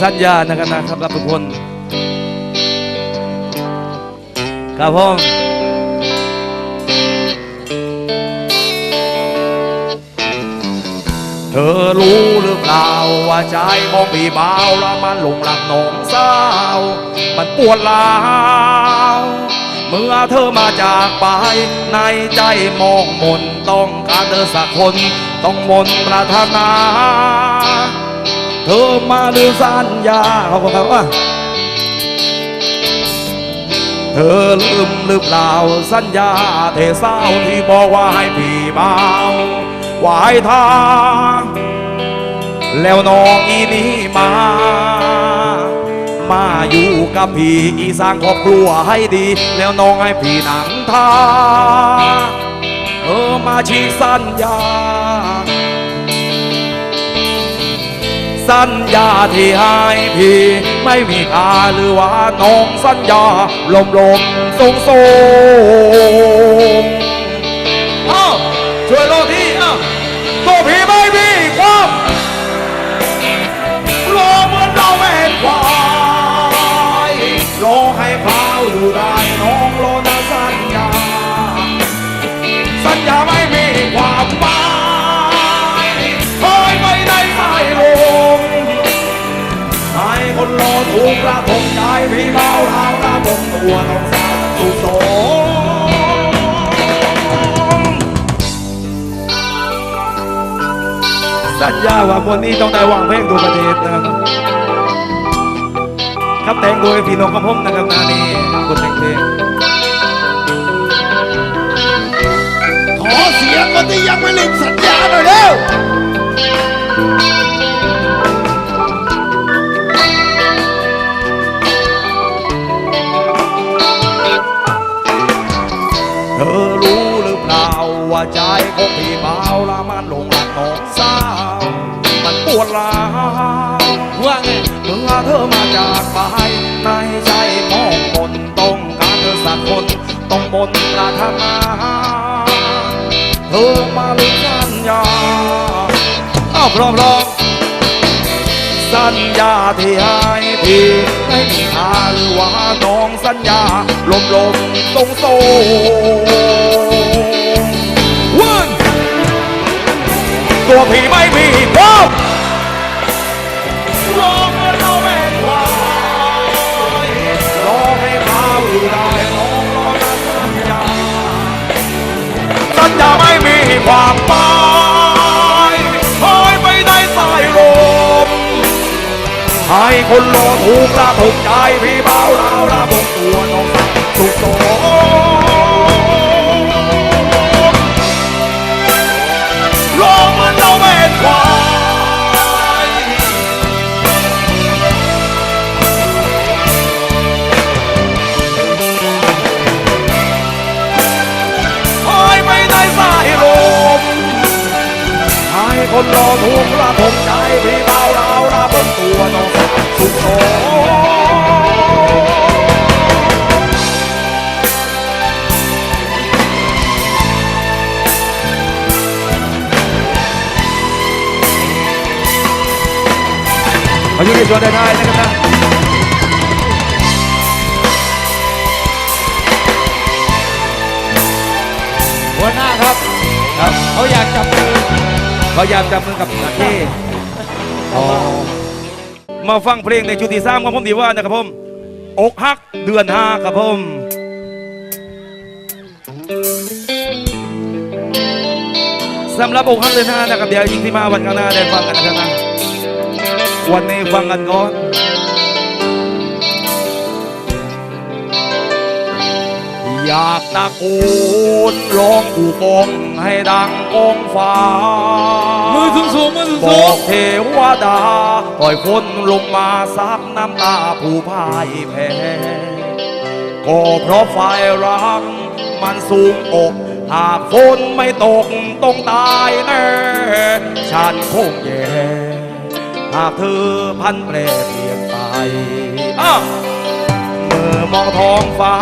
สัญญานะครับนะครับทุกคน ครับผมเธอรู้หรือเปล่าว่าใจของพี่บ่าวละมันหลงหลักน้องสาว มันปวดร้าวเมื่อเธอมาจากไป ในใจมองมนต้องการเธอสักคน ต้องมนปรารถนา ธอมาลือสัญญาเขาบอกครับว่าเธอลืมหรือเปล่าสัญญาเทเศร้าที่บอกว่าให้พี่บ่าวไหวายทางแล้วน้องอีนี้มา มาอยู่กับพี่อีสร้างครอบครัวให้ดี แล้วน้องให้พี่หนังทาเออมาชี้สัญญา สัญญาที่ให้พี่ ไม่มีค่าหรือว่าน้องสัญญาลมลมสูงสูง รอถูกระทมใจพี่เบาเราระบมตัวต้องสาวสุขสสัญญาว่าวันนี้ต้องได้วางเพลงดูประเทศนะครับครับแต่งโดยพี่น้องกับผมนะครับนานี่คนแต่งเพลงขอเสียงคนที่ยังไม่ลืมสัญญาหน่อยเร็ว ใจของพี่เบาละมันหลงหลักน้องสาว มันปวดร้าวว่าไงเมื่อเธอมาจากไปในใจมองมนต้องการเธอสักคนต้องมนปรารถนาเธอมาลืมสัญญาอ้าวพร้อมร้องสัญญาที่ให้พี่ไม่มีค่าหรือว่าน้องสัญญาลมลมตรงโซ ตัวพี่ไม่มีความรอเมื่อเราเป็นวายรอให้เขาอยู่ได้น้องรอนะสัญญาสัญญาไม่มีความหมายหายไปในสายลมให้คนรอถูกระถูกใจพี่เบาเราระบงตัวน้องสุขโส นรอถูกระทมใจพี่เบาเราระบนตัวน้องสุขโสมาอยู่ในส่วนได้ๆนะครับนะหัวหน้าครับ ครับเขาอยากจับมือ เขาอยากจับมือกับนักเทศอ๋อมาฟังเพลงในชุดที่สามของผมดีว่านะครับผมอกหักเดือนห้าครับผมสำหรับอกหักเดือนห้านะครับเดี๋ยวยิงที่มาวันข้างหน้าได้ฟังกันนะครับนะวันนี้ฟังกันก่อน อยากตะโกนร้องอู่กองให้ดังกองฟ้า มือสูงสูงมือสูงบสูองกเทวดาปล่อยฝนลงมาซับน้ำตาผู้พ่ายแพ้ก็เพราะไฟรักมันสูงอกหากฝนไม่ตกต้องตายแน่ฉันคงแย่หากเธอพันแปรเปลี่ยนไปอ้าว อมองท้องฟ้า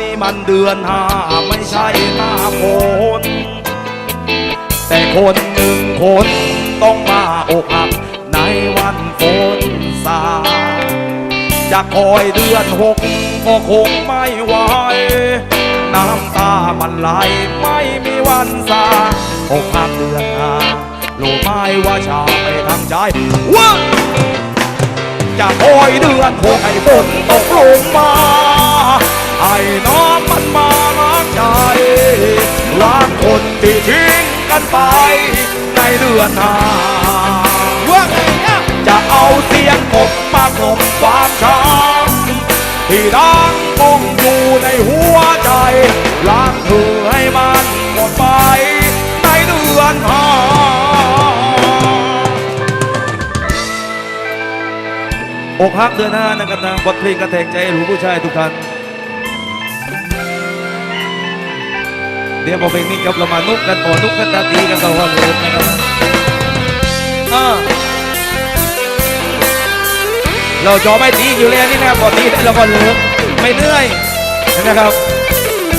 นี่มันเดือนห้าไม่ใช่หน้าฝนแต่คนหนึ่งคนต้องมาอกหักในวันฝนสาจะคอยเดือนหกก็คงไม่ไหวน้ำตามันไหลไม่มีวันสาอกหักเดือนห้ารู้ไหมว่าชาไปทางใจว้า จะคอยเดือนหกให้ฝนตกลงมา ให้น้องมันมาล้างใจล้างคนที่ทิ้งกันไป ในเดือนห้าว่าไงเนี่ยจะเอาเสียงกบมากลบความช้ำที่ดังคงอยู่ในหัวใจล้างเธอให้มันหมดไป ในเดือนห้า อกหักเดือนห้านะครับนะบทเพลงกระแทกใจหรูผู้ชายทุกท่านเดี๋ยวพอเพลงนี้จบเรามานุกกันต่อนุกกันตาตีกันต่อวันเลยนะครับอ่าเราจอไม่ตีอยู่แล้วนี่นะครับพอตีได้เราก็เหลือไม่เหนื่อยนะครับ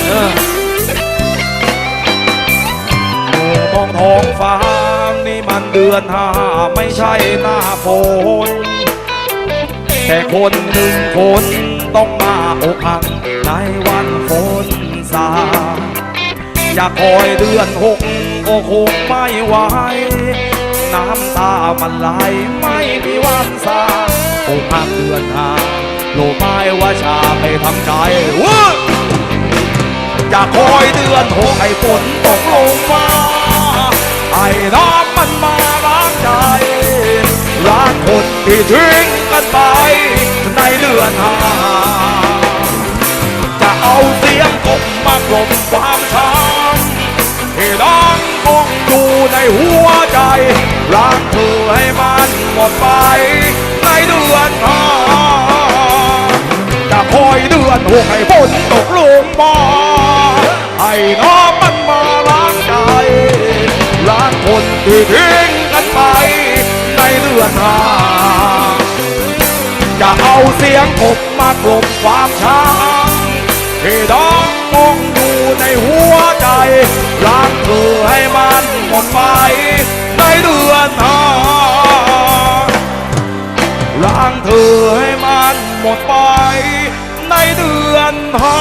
เออโอ้มองท้องฟ้านี่มันเดือนห้าไม่ใช่หน้าฝน แต่คนหนึ่งคนต้องมาอกหักในวันฝนสาอยากคอยเดือนหกก็คงไม่ไหวน้ำตามันไหลไม่มีวันสาอกหักเดือนหาโลไม้ว่าชาไปทำใจเว้ยจะคอยเดือนหกให้ฝนตกลงมาให้น้ำมันมาล้างใจล้างคนที่ทิ้ ในหัวใจ รักเธอให้มันหมดไปในเดือนห้าจะคอยเดือนหกให้ฝนตกลงมาให้น้ำมันมาล้างใจล้างคนที่ทิ้งกันไปในเดือนห้าจะเอาเสียงกบมากลบความช้ำที่ดังมองอยู่ในหัวใจล้างเธอให้มัน หมดไปในเดือนห้าล้างเธอให้มันหมดไปในเดือนห้า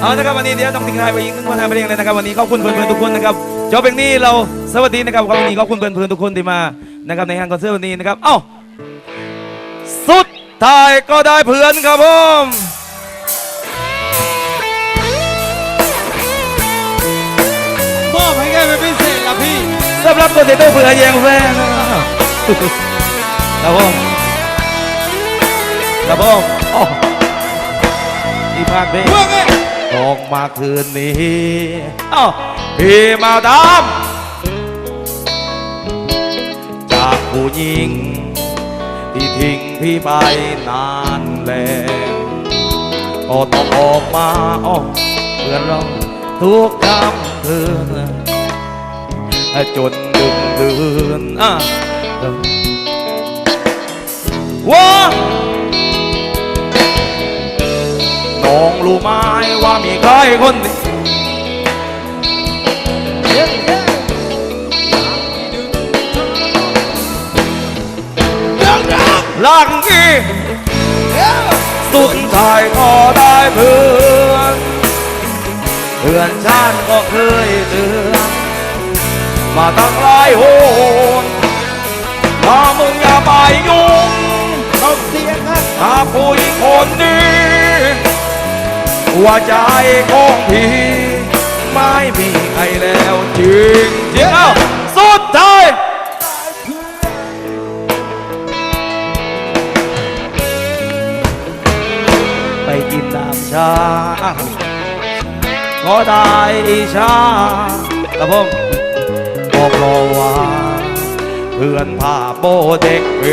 เอาละครับวันนี้เดี๋ยวต้องทิ้งท้ายไปอีกหนึ่งวันทางเพลงเลยนะครับวันนี้ขอบคุณเพื่อนๆทุกคนนะครับจบเพลงนี้เราสวัสดีนะครับวันนี้ขอบคุณเพื่อนๆทุกคนที่มานะครับในงานคอนเสิร์ตวันนี้นะครับเอ้าสุดท้ายก็ได้เพื่อนครับผม อบให้แกเป็นพิเศษละพี่สำหรับคนที่ต้องเผื่อแยงแฟนครับผมครับผมโอ้ที่ภาคเพลงว่าไงออกมาคืนนี้เอ้าพี่มาดามจากผู้หญิง ที่ทิ้งพี่ไปนานแล้วก็ต้องออกมาอ้อเพื่อนเรา ทุกคำคืนจนดึกดื่นอะว้าน้องรู้ไหมว่ามีใครคนหนึ่งเรื่องรักลักอีกสุดท้ายก็ได้เพื่อ พื่อนฉันก็เคยเตือนมาตั้งหลายโหนถ้ามึงอย่าไปยุ่งเขาเสียงถ้าผู้หญิงคนนี้หัวใจของพี่ไม่มีใครแล้วจริงจริงเอ้าสุ ก็ได้ชาครับผมบอกเราว่าเพื่อนพาโบเด็กเว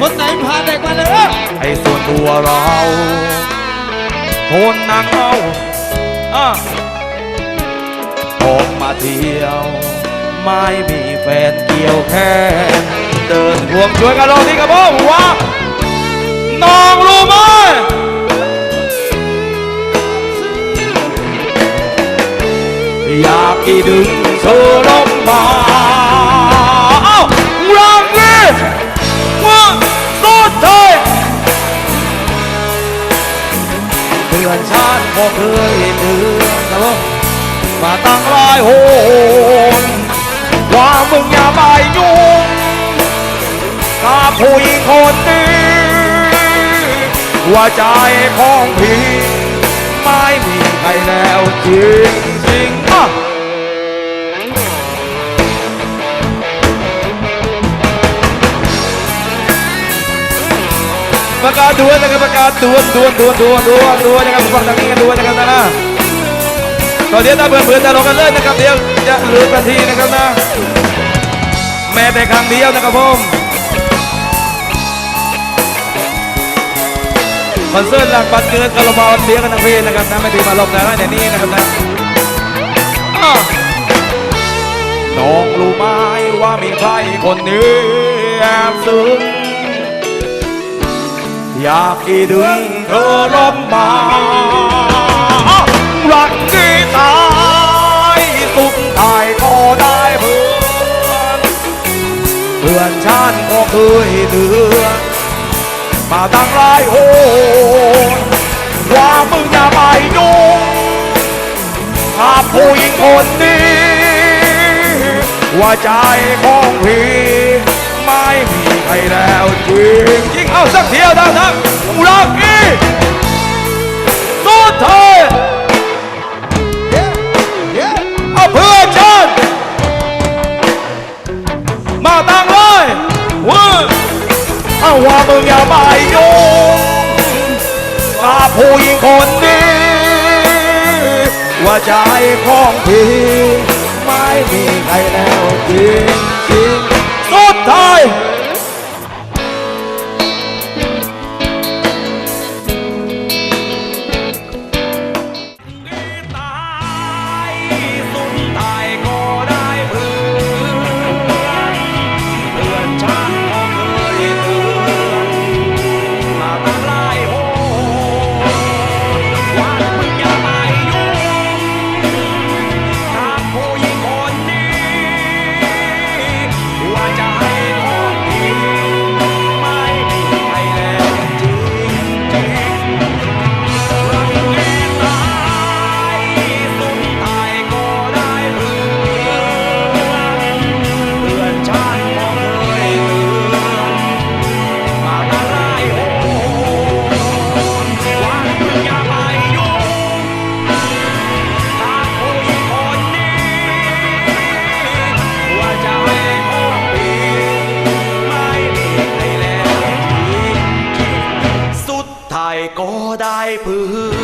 คนไหนพาเด็กมาเลยให้ส่วนตัวเราทนนางเอาอะออกมาเที่ยว ไม่มีแฟนเกี่ยวแค่เดินพวงช่วยกันลองที่กระบอกว่าน้องรู้ไหม 이야기를 들어봐 랑이 원노타이 เพื่อนชาติพอเคยเดือนครับผมาตั้งลายโหนว่ามึงอย่าไปยุ่งกับผู้หญิงคนนี้หัวใจของพี่ไม่มีใครแล้วจริง ริงอะประกาศด่วนนะครับประกาศด่วนด่วนด่วนด่วนด่วนด่วนนะครับฟังทางนี้กันด่วนนะครับนะตอนนี้ถ้าเบื่อเบื่อจะลงกันเลยนะครับเดี๋ยวจะหลือนาทีนะครับนะแม้แต่ครั้งเดียวนะครับผมคอนเสิร์ตหลักบัตรเกินคาราบาวเสียกันทั้งเพลนะครับนะไม่ถือมาลบแล้วในนี้นะครับนะ ว่ามีใครคนหนึ่งแอบซึ้งอยากให้ดึงเธอลบมารักที่ตายสุดท้ายก็ได้เพื่อนเพื่อนฉันก็เคยเตือนมาตั้งหลายโหนว่ามึงอย่าไปยุ่งกับผู้หญิงคน ว่าใจของพี่ไม่มีใครแล้วจริงจริงเอาสักเที่ยวดังดังรักอีสุดท้ายเอาเพื่อนฉันมาตั้งเลยเว่าเอาว่ามึงอย่าไปยุ่งกับผู้หญิงคนนี้ว่าใจของพี่ ไม่มีใครแล้วจริงจริงสุดท้าย ได้พื้น